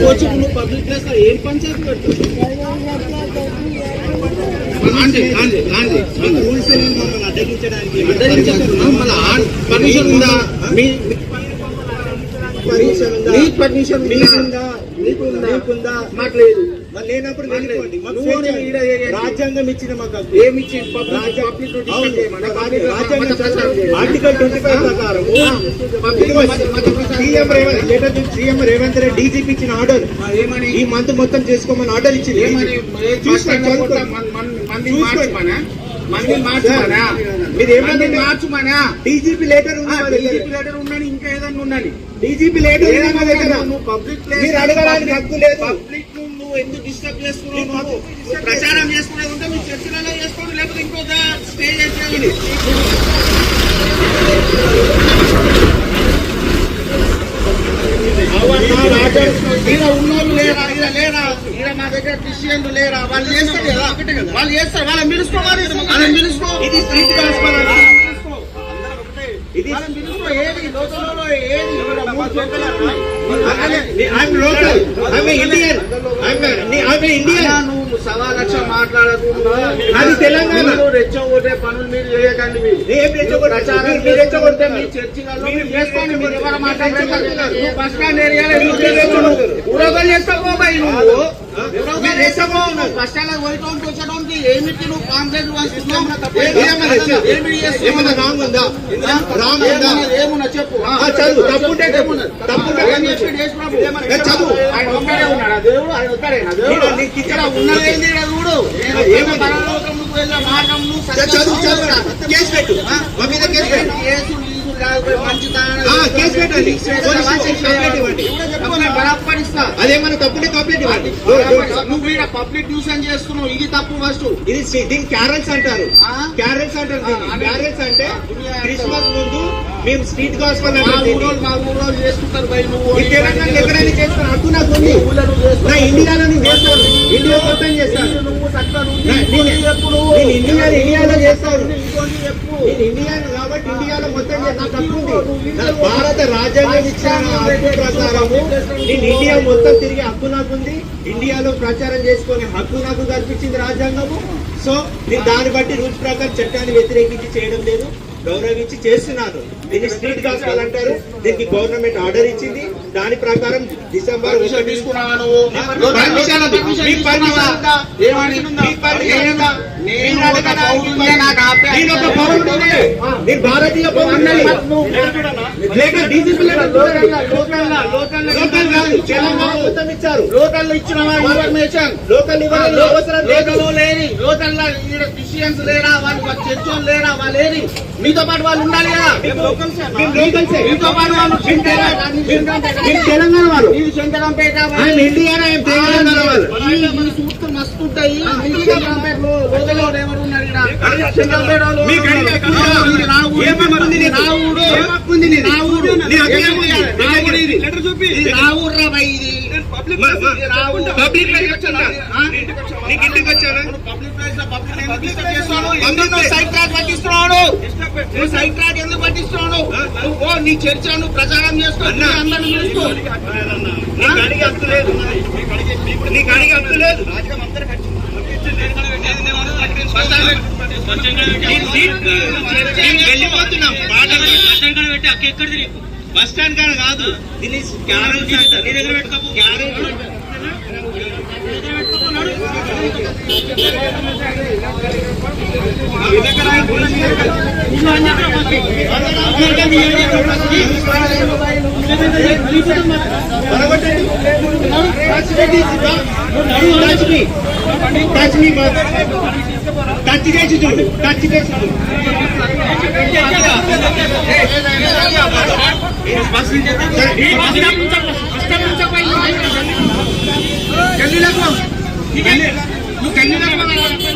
నువ్వు పబ్లిక్ ప్లేస్లో ఏం ఆంటీ. రూల్స్ మమ్మల్ని అడ్డగించడానికి అడ్డగించేస్తున్నావు. మళ్ళా పర్మిషన్ ఉందా మీ పర్మిషన్ ఉందా? నీకు పర్మిషన్? మీకుందా? మాకు లేదు మరి లేనప్పుడు వెళ్ళిపోండి? రాజ్యాంగం ఇచ్చిన మాకు. ఏమి ఇచ్చి పబ్లిక్ రాజ్య- పబ్లిక్ను అవును. డిస్టర్బ్ చేయమన్నా? రాజ్య- పబ్లిక్ రాజ్యాంగం మత ప్రచారం చేయమన్నా? ఆర్టికల్ ట్వంటీ ఫైవ్ ప్రకారం. సీఎం రేవంత్ లెటర్ నుంచి సీఎం రేవంత్ రెడ్డి డీజీపీ ఇచ్చిన ఆర్డర్ ఏమని? ఈ మంత్ మొత్తం చేసుకోమని ఆర్డర్ ఇచ్చింది ఏమని? ఏ మార్చుమనా డీజీపీ లెటర్ డీజీపీ లెటర్ ఉందని ఇంకా ఏదన్నా ఉందని డీజీపీ లెటర్ నువ్వు పబ్లిక్ ప్లేస్ మీరు అడగడానికి హక్కు లేదు. పబ్లిక్ నువ్వు ఎందుకు డిస్టర్బ్ చేసుకున్నావు ప్రచారం చేసుకునేది ఉంటే మీ చర్చలలో చేసుకోండి లేకపోతే ఇంకో స్టే చేసేది ఈడ ఉన్నోళ్ళు లేరా? ఈడ లేరా? ఈడ మా దగ్గర క్రిస్టియన్లు లేరా? వాళ్ళు చేస్తారు కదా. వాళ్ళు చేస్తారు వాళ్ళని పిలుచుకోవాలి వాళ్ళని పిలుచుకో ఇది స్ట్రీట్ గాస్పల్ అన్న. ఇది వాళ్ళని పిలుచుకో ఏది? లోకంలో ఏది? ఈడ మూడు చోట్ల I'm local. I'm Indian I'm Indian అన్నా, నువ్వు సవా లక్ష మాట్లాడకు అది తెలంగాణ. రెచ్చగొట్టే పనులు మీరు చేయకండి రెచ్చగొట్ట- మీ చర్చిలలో మీరు మీరు చేసుకోండి మీరు ఎవరు నువ్వు బస్ స్టాండ్ ఏరియాలో చేస్తావు బాయ్ నువ్వు. ఏమిటి నువ్వు ఏమన్నా రాంగ్ ఉందా రాంగ్ ఉందా? ఏమున్నది చెప్పు ఆ. ఆ, చదువు. తప్పుంటే చెప్పు. ఏమున్నది? తప్పుంటే ఏం చెప్పు. చేసాడు యేసు ప్రభు? ఏ, చదువు. ఆయన ఒక్కడే ఉన్నాడా దేవుడు ఆయన ఒక్కడేనా దేవుడు నేను నీకు ఇక్కడ ఇచ్చిన- ఉన్నదేంది ఈడ చూడు నేను ఏముంది? పరలోకముకు వెళ్ళే మార్గమును చ- చదువు చదువు కేసు పెట్టు మా మీద కేసు పెట్టు యేసు నీసు కాదు, మంచితనం. ఆ, కేసు పెట్టండి. అదేమన్నా కంప్లీట్ ఇవ్వండి నువ్వు పబ్లిక్ చేస్తున్నావు ఇది తప్పు ఫస్ట్ ఇది క్యారల్స్ అంటారు? క్యారల్స్ అంటారు. క్యారల్స్ అంటే ఆ, క్రిస్మస్ ముందు మేము స్ట్రీట్ గాస్పల్ తెలంగాణ ఎక్కడైనా చేస్తాను నాకు ఉంది. నా ఇండియాలో నేను చేస్తాను. ఇండియా మొత్తం చేస్తాను. నువ్వు. నేను ఇండియా ఇండియాలో చేస్తాను ఇంకోటి చెప్పు. నేను ఇండియాను కాబట్టి ఇండియాలో మొత్తం నాకు హక్కు ఉంది భారత రాజ్యాంగం ఇచ్చిన హక్కు ప్రకారము నేను ఇండియా మొత్తం తిరిగి హక్కు నాకుంది. ఇండియాలో ప్రచారం చేసుకునే హక్కు నాకు కల్పించింది రాజ్యాంగము. సో నేను దాన్ని బట్టి రూల్స్ ప్రకారం చట్టాన్ని వ్యతిరేకించి చేయడం లేదు గౌరవించి చేస్తున్నాను. దీన్ని స్ట్రీట్ గాస్పల్ అంటారు. దీనికి గవర్నమెంట్ ఆర్డర్ ఇచ్చింది. దాని ప్రకారం డిసెంబర్ పర్మిషన్ నేను ఒక పౌరుడిని. నేను భారతీయ పౌరుడిని. లేక డీజీపీ లోకల్ కాదు తెలంగాణ ఇచ్చారు లోకల్ ఇచ్చిన ఇన్ఫర్మేషన్ లోకల్ అవసరం లేదు లోకల్ లేని లోకల్ క్రిస్టియన్స్ లేరా వాళ్ళు చర్చ్ లేరా వాళ్ళు లేని మీతో పాటు వాళ్ళు ఉండాలి కదా మీతో పాటు వాళ్ళు తెలంగాణ- వాళ్ళు ఇండియా తెలంగాణ వాళ్ళు ప్లేస్లో పబ్లిక్ ఎందుకు చేస్తున్నావు? నువ్వు ఓ నీ చర్చ నువ్వు ప్రచారం. నీకు అడిగే హక్కు లేదు నేను వెళ్ళిపోతున్నాం. బస్ స్టాండ్ కాడ కాదు. దీన్ని క్యారెల్స్ టచ్ మీ టచ్ చేసి చూడు టచ్ చేసి చూడు బస్ గల్లీలకు నువ్వు గల్లీలకు